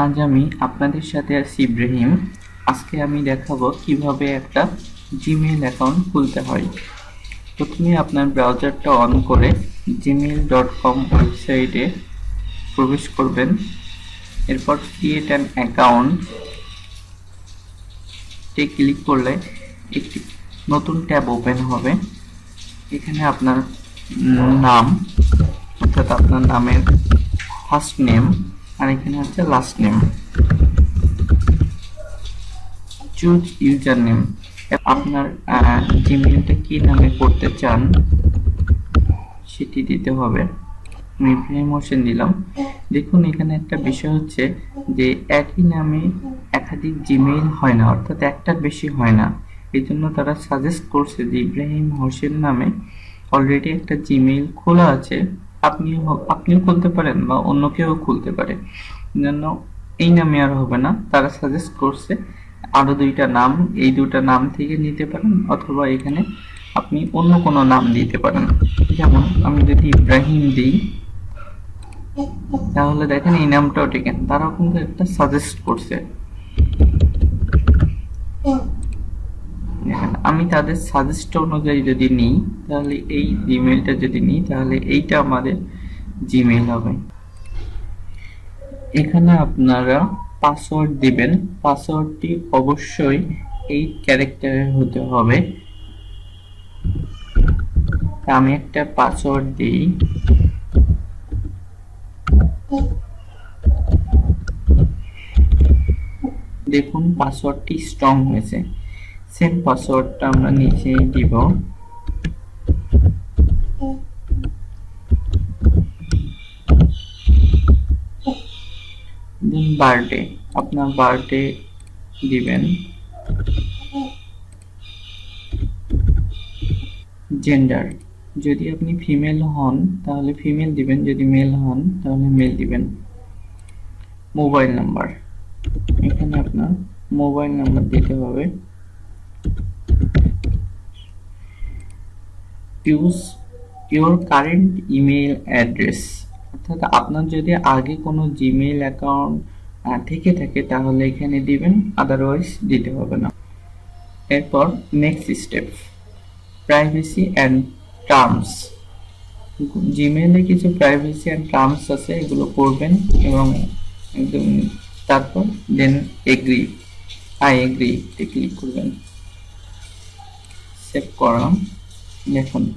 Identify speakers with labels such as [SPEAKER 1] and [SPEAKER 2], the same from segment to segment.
[SPEAKER 1] আজ আমি আপনাদের সাথে আছি ইব্রাহিম। আজকে আমি দেখাবো কীভাবে একটা জিমেইল অ্যাকাউন্ট খুলতে হয়। প্রথমে আপনার ব্রাউজারটা অন করে জিমেইল ডট কম ওয়েবসাইটে প্রবেশ করবেন। এরপর ক্রিয়েট অ্যান অ্যাকাউন্ট। তে ক্লিক করলে একটি নতুন ট্যাব ওপেন হবে। এখানে আপনার নাম, অর্থাৎ আপনার নামের ফার্স্ট নেম আর এখানে হচ্ছে last name choose user name আপনার জিমেইলটা কি নামে করতে চান, সেটি দিতে হবে। আমি ইব্রাহিম হোসেন দিলাম। দেখুন, এখানে একটা বিষয় হচ্ছে যে, একই নামে একাধিক জিমেইল হয় না, অর্থাৎ একটার বেশি হয় না। এই জন্য তারা সাজেস্ট করছে যে ইব্রাহিম হোসেন নামে অলরেডি একটা জিমেইল খোলা আছে। আপনিও আপনিও খুলতে পারেন বা অন্য কেউ খুলতে পারে। জন্য এই নামে আর হবে না। তারা সাজেস্ট করছে আরও দুইটা নাম, এই দুটা নাম থেকে নিতে পারেন অথবা এখানে আপনি অন্য কোনো নাম দিতে পারেন। যেমন আমি যদি ইব্রাহিম দিই, তাহলে দেখেন এই নামটাও টেকেন তারাও কিন্তু একটা সাজেস্ট করছে। আমি তাদের সাজেস্ট অনুযায়ী যদি নিই, তাহলে এই জিমেলটা যদি নিই, তাহলে এইটা আমাদের জিমেইল হবে। এখানে আপনারা পাসওয়ার্ড দিবেন। পাসওয়ার্ডটি অবশ্যই এই ক্যারেক্টারের হতে হবে। আমি একটা পাসওয়ার্ড দিই। দেখুন পাসওয়ার্ডটি স্ট্রং হয়েছে। সেম পাসওয়ার্ডটা আমরা নিচে দিব। দেন বার্থডে আপনার বার্থডে দিবেন। জেন্ডার যদি আপনি ফিমেল হন, তাহলে ফিমেল দিবেন, যদি মেল হন, তাহলে মেল দিবেন। মোবাইল নাম্বার এখানে আপনার মোবাইল নাম্বার দিতে হবে। Use your current email address অর্থাৎ আপনার যদি আগে কোনো জিমেইল অ্যাকাউন্ট থেকে থাকে, তাহলে এখানে দিবেন আদারওয়াইজ দিতে হবে না। এরপর next step privacy and terms জিমেইলে কিছু প্রাইভেসি অ্যান্ড টার্মস আছে, এগুলো করবেন এবং একদম তারপর then agree I agree click করবেন। সেভ করাম দেখুন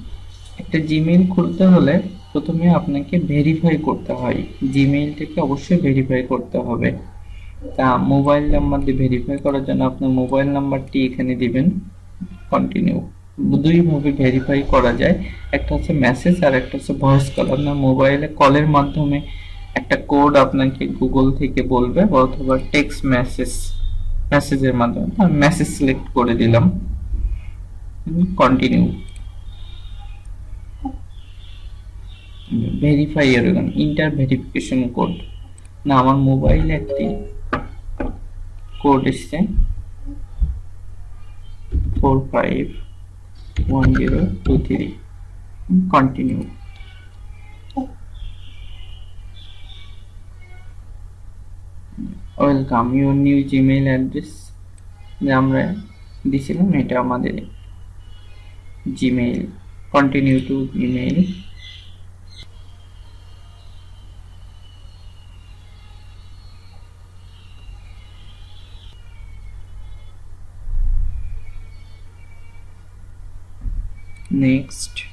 [SPEAKER 1] একটা জিমেইল খুলতে হলে প্রথমে আপনাকে ভেরিফাই করতে হয়। জিমেইলটাকে অবশ্যই ভেরিফাই করতে হবে। তা মোবাইল নাম্বার দিয়ে ভেরিফাই করার জন্য আপনার মোবাইল নাম্বারটি এখানে দিবেন। কন্টিনিউ দুইভাবে ভেরিফাই করা যায়। একটা হচ্ছে মেসেজ আর একটা হচ্ছে ভয়েস কল আপনার মোবাইলে কলের মাধ্যমে একটা কোড আপনাকে গুগল থেকে বলবে অথবা টেক্সট মেসেজ মেসেজের মাধ্যমে। মেসেজ সিলেক্ট করে দিলাম। কন্টিনিউ ভেরিফাই এরকম ইন্টার ভেরিফিকেশন কোড না, আমার মোবাইলে একটি কোড এসছে। Four five one zero two three continue welcome your new Gmail address যে আমরা দিছিলাম, এটা আমাদের Gmail continue to email next.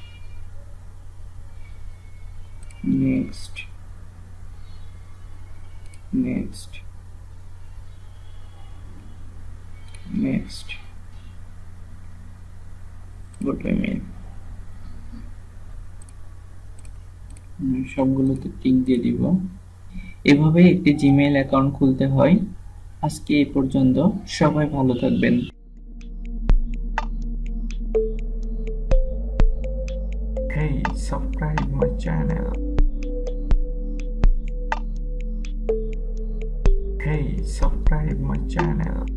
[SPEAKER 1] Next. Next. Next. Go to email আমি সবগুলোতে টিক দিয়ে দিব। এভাবে একটি জিমেইল অ্যাকাউন্ট খুলতে হয়। আজকে এই পর্যন্ত সবাই ভালো থাকবেন। Hey, subscribe my channel. Hey, subscribe my channel.